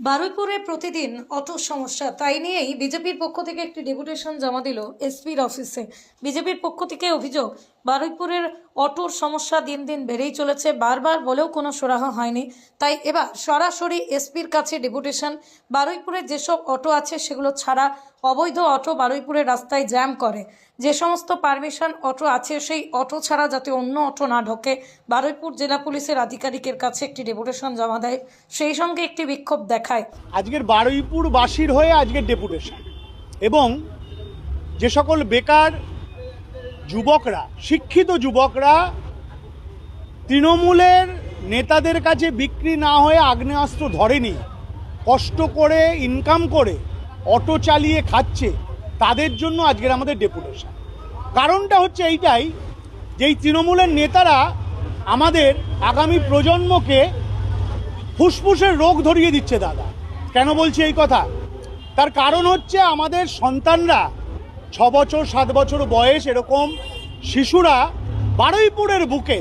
বারুইপুরে প্রতিদিন অটো সমস্যা। তাই নিয়েই বিজেপির পক্ষ থেকে একটি ডেপুটেশন জমা দিল এসপির অফিসে। বিজেপির পক্ষ থেকে অভিযোগ বারুইপুরের অটোর সমস্যা দিন দিন বেড়েই চলেছে। বারবার বলেও কোনো সুরাহা হয়নি। তাই এবার সরাসরি এসপির কাছে ডেপুটেশন। বারুইপুরের যেসব অটো আছে সেগুলো ছাড়া অবৈধ অটো বারুইপুরের রাস্তায় জ্যাম করে। যে সমস্ত পারমিশন অটো আছে সেই অটো ছাড়া যাতে অন্য অটো না ঢোকে, বারুইপুর জেলা পুলিশের আধিকারিকের কাছে একটি ডেপুটেশন জমা দেয়। সেই সঙ্গে একটি বিক্ষোভ দেখায়। আজকের বারুইপুর বাসীর হয়ে আজকের ডেপুটেশন। এবং যে সকল বেকার যুবকরা, শিক্ষিত যুবকরা, তৃণমূলের নেতাদের কাছে বিক্রি না হয়ে আগ্নেয়াস্ত্র ধরেনি, কষ্ট করে ইনকাম করে, অটো চালিয়ে খাচ্ছে, তাদের জন্য আজকের আমাদের ডেপুটেশন কারণটা হচ্ছে এইটাই যে এই তৃণমূলের নেতারা আমাদের আগামী প্রজন্মকে ফুসফুসের রোগ ধরিয়ে দিচ্ছে, দাদা। কেন বলছি এই কথা? তার কারণ হচ্ছে আমাদের সন্তানরা ছ বছর সাত বছর বয়স এরকম শিশুরা বারুইপুরের বুকে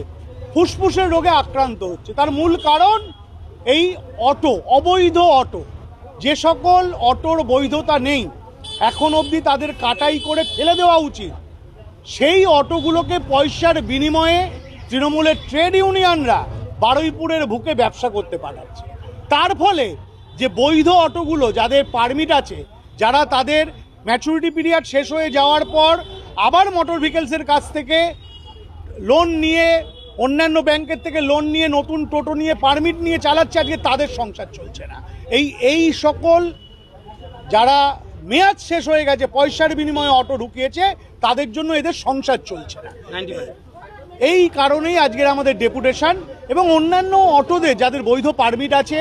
ফুসফুসের রোগে আক্রান্ত হচ্ছে। তার মূল কারণ এই অটো, অবৈধ অটো। যে সকল অটোর বৈধতা নেই, এখন অবধি তাদের কাটাই করে ফেলে দেওয়া উচিত। সেই অটোগুলোকে পয়সার বিনিময়ে তৃণমূলের ট্রেড ইউনিয়নরা বারুইপুরের বুকে ব্যবসা করতে পাঠাচ্ছে। তার ফলে যে বৈধ অটোগুলো, যাদের পারমিট আছে, যারা তাদের ম্যাচুরিটি পিরিয়ড শেষ হয়ে যাওয়ার পর আবার মোটর ভেহিকেলসের কাছ থেকে লোন নিয়ে, অন্যান্য ব্যাংকের থেকে লোন নিয়ে, নতুন টোটো নিয়ে পারমিট নিয়ে চালাচ্ছে, আজকে তাদের সংসার চলছে না। এই এই সকল যারা মেয়াদ শেষ হয়ে গেছে, পয়সার বিনিময়ে অটো ঢুকিয়েছে, তাদের জন্য এদের সংসার চলছে না। এই কারণেই আজকের আমাদের ডেপুটেশন এবং অন্যান্য অটোদের যাদের বৈধ পারমিট আছে,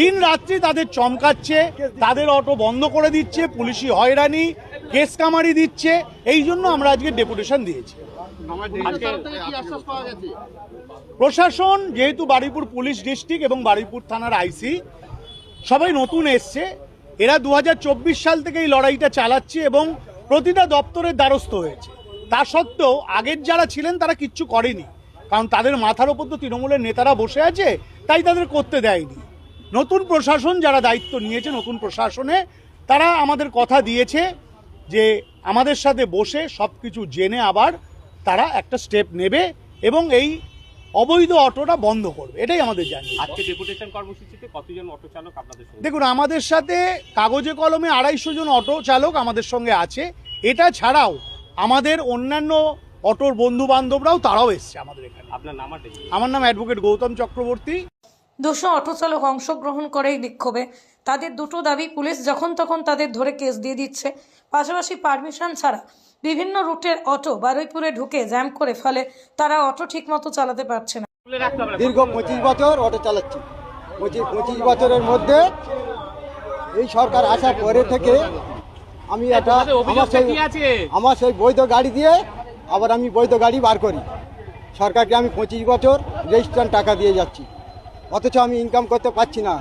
দিন রাত্রি তাদের চমকাচ্ছে, তাদের অটো বন্ধ করে দিচ্ছে, পুলিশি হয়রানি, কেস কামারি দিচ্ছে, এই জন্য আমরা আজকে ডেপুটেশন দিয়েছি। প্রশাসন, যেহেতু বারুইপুর পুলিশ ডিস্ট্রিক্ট এবং বারুইপুর থানার আইসি, সবাই নতুন এসছে। এরা দু হাজার চব্বিশ সাল থেকে এই লড়াইটা চালাচ্ছে এবং প্রতিটা দপ্তরের দ্বারস্থ হয়েছে। তা সত্ত্বেও আগের যারা ছিলেন তারা কিচ্ছু করেনি। কারণ তাদের মাথার ওপর তো তৃণমূলের নেতারা বসে আছে তাই তাদের করতে দেয়নি। নতুন প্রশাসন যারা দায়িত্ব নিয়েছে নতুন প্রশাসনে তারা আমাদের কথা দিয়েছে যে আমাদের সাথে বসে সব কিছু জেনে আবার তারা একটা স্টেপ নেবে এবং এই অবৈধ অটোটা বন্ধ করবে। এটাই আমাদের জানি আজকে ডেপুটেশন কর্মসূচিতে কতজন অটো চালক আপনাদের সঙ্গে? দেখুন আমাদের সাথে কাগজে কলমে আড়াইশো জন অটো চালক আমাদের সঙ্গে আছে। এটা ছাড়াও আমাদের অন্যান্য অটোর বন্ধু বান্ধবরাও তারাও এসছে আমাদের এখানে। আপনার নাম আমার নাম অ্যাডভোকেট গৌতম চক্রবর্তী। দুশো অটো চালক অংশগ্রহণ করে এই বিক্ষোভে। তাদের দুটো দাবি পুলিশ যখন তখন তাদের ধরে কেস দিয়ে দিচ্ছে। পাশাপাশি পারমিশন ছাড়া বিভিন্ন রুটের অটো বারুইপুরে ঢুকে জ্যাম করে ফলে। তারা অটো ঠিকমতো চালাতে পারছে না। দীর্ঘ পঁচিশ বছর অটো চালাচ্ছি। পঁচিশ পঁচিশ বছরের মধ্যে এই সরকার আসার পরে থেকে আমি এটা আমার সেই আমার সেই বৈধ গাড়ি দিয়ে আবার আমি বৈধ গাড়ি বার করি। সরকারকে আমি পঁচিশ বছর রেজিস্ট্রান টাকা দিয়ে যাচ্ছি। অথচ আমি ইনকাম করতে পারছি না।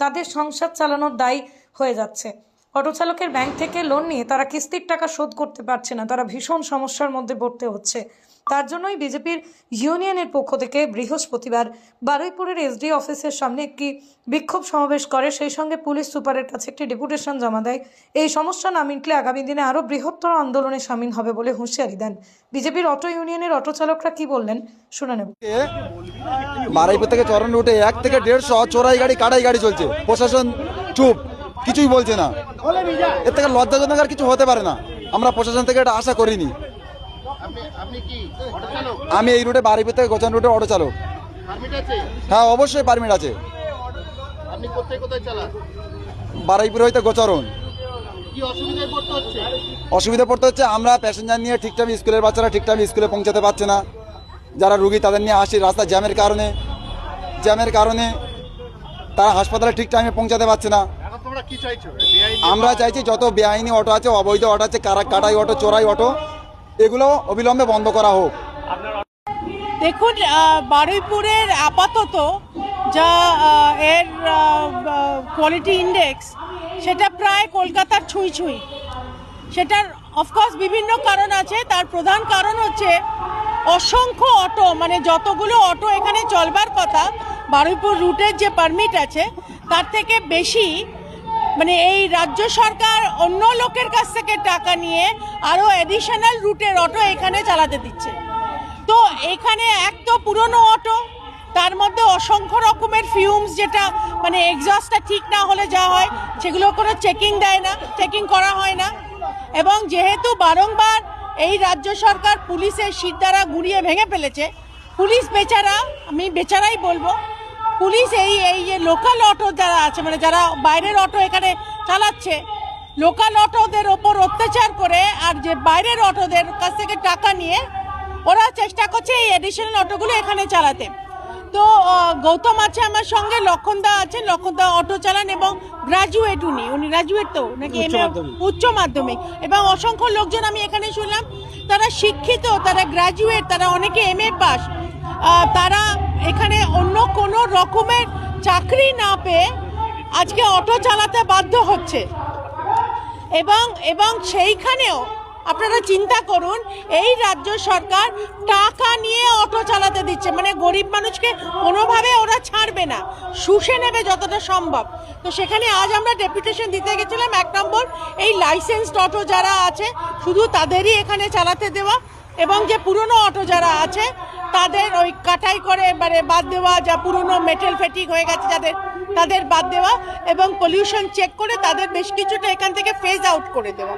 তাদের সংসার চালানোর দায় হয়ে যাচ্ছে। অটো চালকের ব্যাংক থেকে লোন নিয়ে তারা কিস্তির টাকা শোধ করতে পারছে না। তারা ভীষণ সমস্যার মধ্যে পড়তে হচ্ছে। তার জন্যই বিজেপির ইউনিয়নের পক্ষ থেকে বৃহস্পতিবার বারুইপুরের এসডি অফিসের সামনে একটি বিক্ষোভ সমাবেশ করে। সেই সঙ্গে পুলিশ সুপারের কাছে একটি ডেপুটেশন জমা দেয়। এই সমস্যা না মিটলে আগামী দিনে আরও বৃহত্তর আন্দোলনে সামিল হবে বলে হুঁশিয়ারি দেন বিজেপির অটো ইউনিয়নের অটো চালকরা কি বললেন? শুনে নেব। বারাইপুর থেকে চরণ রুটে এক থেকে দেড়শো চোরাই গাড়ি কাটাই গাড়ি চলছে। প্রশাসন চুপ। কিছুই বলছে না। এর থেকে লজ্জাজনক আর কিছু হতে পারে না। আমরা প্রশাসন থেকে এটা আশা করিনি। আমি এই রুটে বারাইপুর থেকে গোচান রুটে অটো চালক। হ্যাঁ অবশ্যই পারমিট আছে। বারাইপুর হইতে গোচরণ। অসুবিধা পড়তে হচ্ছে আমরা প্যাসেঞ্জার নিয়ে ঠিক টাইমে স্কুলের বাচ্চারা ঠিক টাইমে স্কুলে পৌঁছাতে পারছে না। যারা রুগী তাদের নিয়ে আসি রাস্তা জ্যামের কারণে। জ্যামের কারণে তারা হাসপাতালে ঠিক টাইমে পৌঁছাতে পারছে না। আমরা চাইছি যত বেআইনি অটো আছে অবৈধ অটো আছে কারা কাটাই অটো চোরাই অটো এগুলো অবিলম্বে বন্ধ করা হোক। দেখুন বারুইপুরের আপাতত যা এর কোয়ালিটি ইন্ডেক্স সেটা প্রায় কলকাতার ছুঁই ছুঁই। সেটার অফকোর্স বিভিন্ন কারণ আছে। তার প্রধান কারণ হচ্ছে অসংখ্য অটো মানে যতগুলো অটো এখানে চলবার কথা বারুইপুর রুটের যে পারমিট আছে তার থেকে বেশি মানে এই রাজ্য সরকার অন্য লোকের কাছ থেকে টাকা নিয়ে আরও অ্যাডিশনাল রুটের অটো এখানে চালাতে দিচ্ছে। তো এখানে এক তো পুরনো অটো তার মধ্যে অসংখ্য রকমের ফিউমস যেটা মানে এক্সস্টটা ঠিক না হলে যা হয়, সেগুলো কোনো চেকিং দেয় না চেকিং করা হয় না। এবং যেহেতু বারংবার এই রাজ্য সরকার পুলিশের শির দ্বারা গুড়িয়ে ভেঙে ফেলেছে, পুলিশ বেচারা, আমি বেচারাই বলব পুলিশ এই এই যে লোকাল অটো যারা আছে মানে যারা বাইরের অটো এখানে চালাচ্ছে লোকাল অটোদের ওপর অত্যাচার করে আর যে বাইরের অটোদের কাছ থেকে টাকা নিয়ে ওরা চেষ্টা করছে এই অ্যাডিশনাল অটোগুলো এখানে চালাতে। তো গৌতম আছে আমার সঙ্গে লক্ষণদা আছে লক্ষণদা অটো চালান এবং গ্রাজুয়েট উনি উনি গ্রাজুয়েট তো নাকি এম উচ্চ মাধ্যমিক। এবং অসংখ্য লোকজন আমি এখানে শুনলাম তারা শিক্ষিত তারা গ্রাজুয়েট তারা অনেকে এম এ পাস তারা এখানে অন্য কোনো রকমের চাকরি না পেয়ে আজকে অটো চালাতে বাধ্য হচ্ছে। এবং এবং সেইখানেও আপনারা চিন্তা করুন, এই রাজ্য সরকার টাকা নিয়ে অটো চালাতে দিচ্ছে। মানে গরিব মানুষকে কোনোভাবে ওরা ছাড়বে না। শুষে নেবে যতটা সম্ভব। তো সেখানে আজ আমরা ডেপুটেশন দিতে গেছিলাম। এক নম্বর, এই লাইসেন্সড অটো যারা আছে, শুধু তাদেরই এখানে চালাতে দেওয়া। এবং যে পুরনো অটো যারা আছে, তাদের ওই কাটাই করে মানে বাদ দেওয়া যা পুরনো মেটেল ফেটিং হয়ে গেছে যাদের, তাদের বাদ দেওয়া এবং পলিউশন চেক করে তাদের বেশ কিছুটা এখান থেকে ফেজ আউট করে দেওয়া।